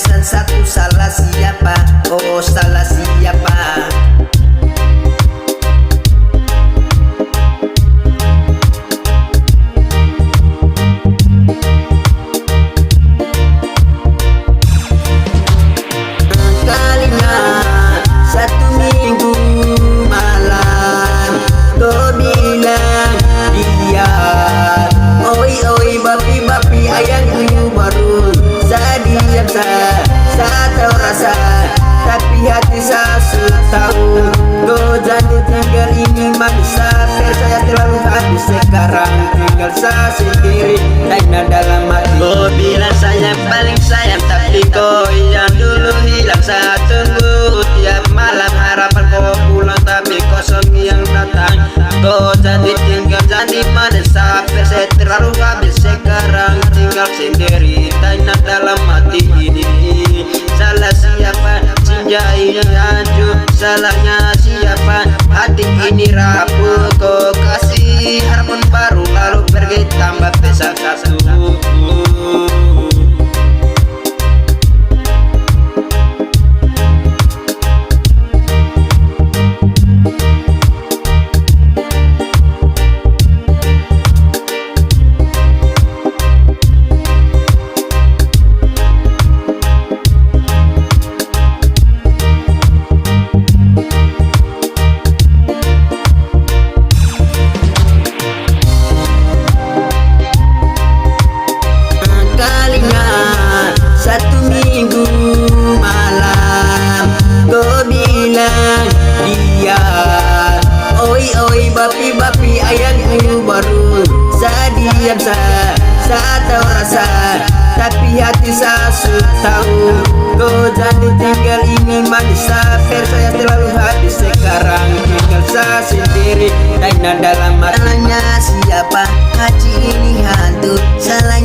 sansa tu salasiyapa, oh salasiyapa. Sekarang Tinggal saya sendiri Hanya dalam hati. Kau bilang sayang paling sayang Tapi kau yang dulu hilang. Saya tunggu tiap malam Harapan kau pulang. Tapi kosong yang datang Kau jadi tinggal satisfacción. Oi bapi bapi ayang ibu baru. Sadiam sa Sa tahu rasa Tapi hati saya sudah tahu Kau jadi tinggal ini manusia Percaya terlalu habis sekarang Tinggal saya sendiri. Tanya dalam hati Salahnya siapa? Hati ini hantu. Salahnya